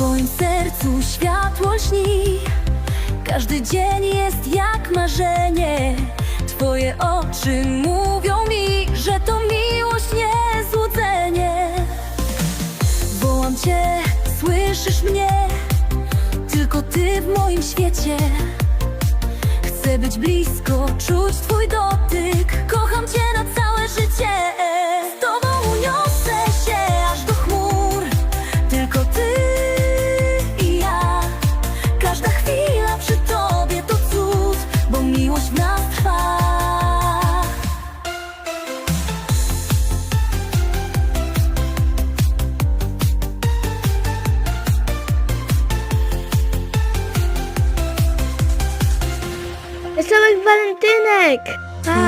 moim sercu światło śni Każdy dzień jest jak marzenie. Twoje oczy mówią mi, że to miłość, nie złudzenie. Wołam Cię, słyszysz mnie? Tylko Ty w moim świecie. Chcę być blisko, czuć Twój dotyk Wesołych walentynek! Pa!